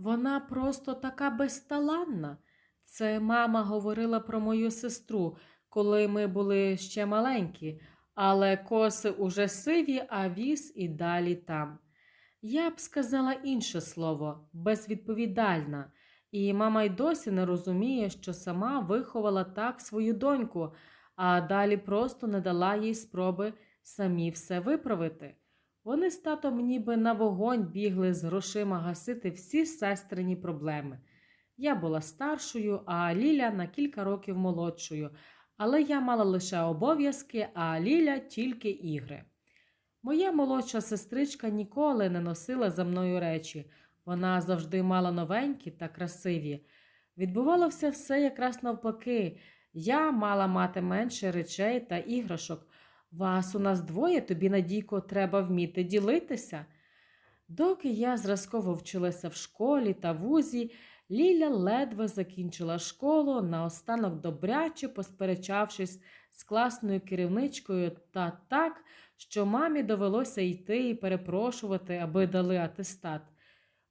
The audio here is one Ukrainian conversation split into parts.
Вона просто така безталанна. Це мама говорила про мою сестру, коли ми були ще маленькі, але коси уже сиві, а віз і далі там. Я б сказала інше слово безвідповідальна, і мама й досі не розуміє, що сама виховала так свою доньку, а далі просто не дала їй спроби самі все виправити. Вони з татом ніби на вогонь бігли з грошима гасити всі сестрині проблеми. Я була старшою, а Ліля на кілька років молодшою, але я мала лише обов'язки, а Ліля тільки ігри. Моя молодша сестричка ніколи не носила за мною речі, вона завжди мала новенькі та красиві. Відбувалося все якраз навпаки. Я мала мати менше речей та іграшок. Вас у нас двоє, тобі, Надійко, треба вміти ділитися. Доки я зразково вчилася в школі та вузі, Ліля ледве закінчила школу, наостанок добряче посперечавшись з класною керівничкою та так, що мамі довелося йти і перепрошувати, аби дали атестат.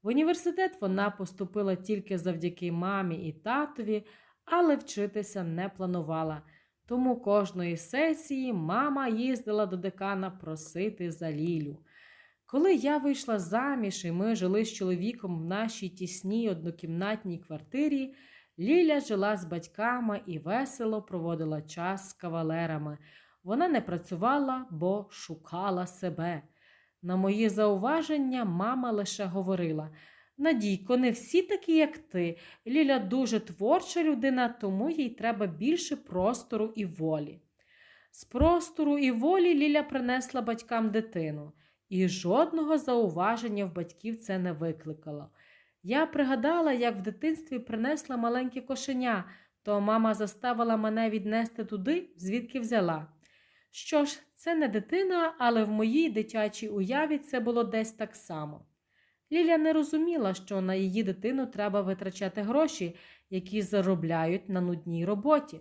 В університет вона поступила тільки завдяки мамі і татові, але вчитися не планувала. Тому кожної сесії мама їздила до декана просити за Лілю. Коли я вийшла заміж і ми жили з чоловіком в нашій тісній однокімнатній квартирі, Ліля жила з батьками і весело проводила час з кавалерами. Вона не працювала, бо шукала себе. На мої зауваження мама лише говорила Надійко, не всі такі, як ти. Ліля дуже творча людина, тому їй треба більше простору і волі. З простору і волі Ліля принесла батькам дитину, і жодного зауваження в батьків це не викликало. Я пригадала, як в дитинстві принесла маленьке кошеня, то мама заставила мене віднести туди, звідки взяла. Що ж, це не дитина, але в моїй дитячій уяві це було десь так само. Ліля не розуміла, що на її дитину треба витрачати гроші, які заробляють на нудній роботі.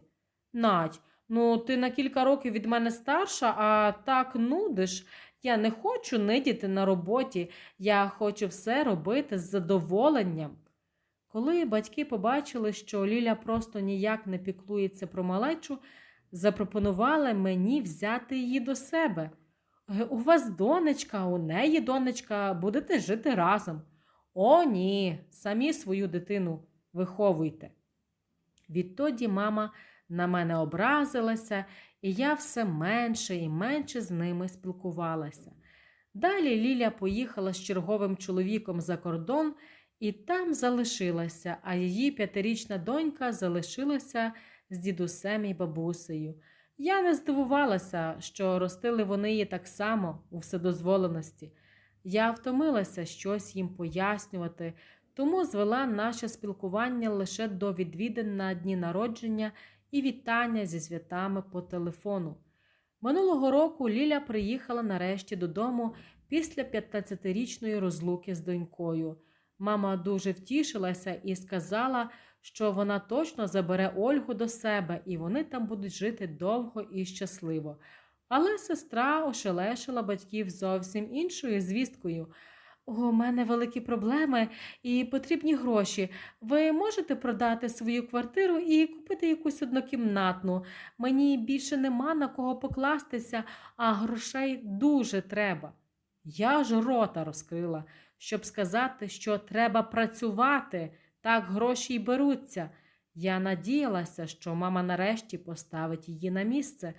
Надь, ну ти на кілька років від мене старша, а так нудиш. Я не хочу нидіти на роботі, я хочу все робити з задоволенням. Коли батьки побачили, що Ліля просто ніяк не піклується про малечу, запропонували мені взяти її до себе. «Е, У вас донечка, у неї донечка, будете жити разом. О, ні, самі свою дитину виховуйте. Відтоді мама на мене образилася, і я все менше і менше з ними спілкувалася. Далі Ліля поїхала з черговим чоловіком за кордон і там залишилася, а її п'ятирічна донька залишилася з дідусем і бабусею. Я не здивувалася, що ростили вони її так само у вседозволеності. Я втомилася щось їм пояснювати, тому звела наше спілкування лише до відвідин на дні народження і вітання зі святами по телефону. Минулого року Ліля приїхала нарешті додому після 15-річної розлуки з донькою. Мама дуже втішилася і сказала, що вона точно забере Ольгу до себе, і вони там будуть жити довго і щасливо. Але сестра ошелешила батьків зовсім іншою звісткою. У мене великі проблеми і потрібні гроші. Ви можете продати свою квартиру і купити якусь однокімнатну. Мені більше нема на кого покластися, а грошей дуже треба. Я ж рота розкрила, щоб сказати, що треба працювати, так гроші й беруться. Я надіялася, що мама нарешті поставить її на місце,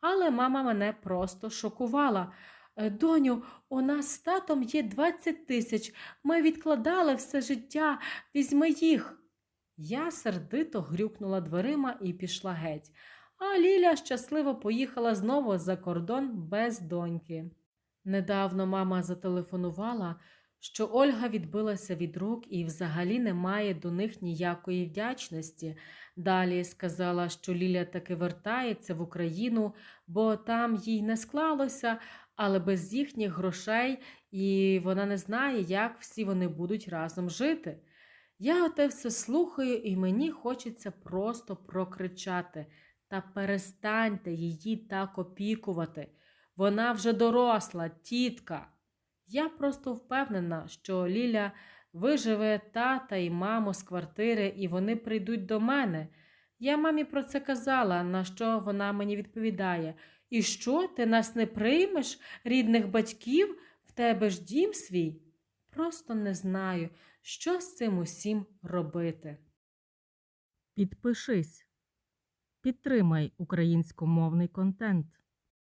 але мама мене просто шокувала. «Е, Доню, у нас з татом є 20 тисяч. Ми відкладали все життя, візьми їх. Я сердито грюкнула дверима і пішла геть, а Ліля щасливо поїхала знову за кордон без доньки. Недавно мама зателефонувала, що Ольга відбилася від рук і взагалі не має до них ніякої вдячності. Далі сказала, що Ліля таки вертається в Україну, бо там їй не склалося, але без їхніх грошей, і вона не знає, як всі вони будуть разом жити. Я оте все слухаю, і мені хочеться просто прокричати та перестаньте її так опікувати. Вона вже доросла, тітка. Я просто впевнена, що Ліля Виживе тата і маму з квартири, і вони прийдуть до мене. Я мамі про це казала, на що вона мені відповідає. І що, ти нас не приймеш, рідних батьків, в тебе ж дім свій? Просто не знаю, що з цим усім робити. Підпишись. Підтримай українськомовний контент.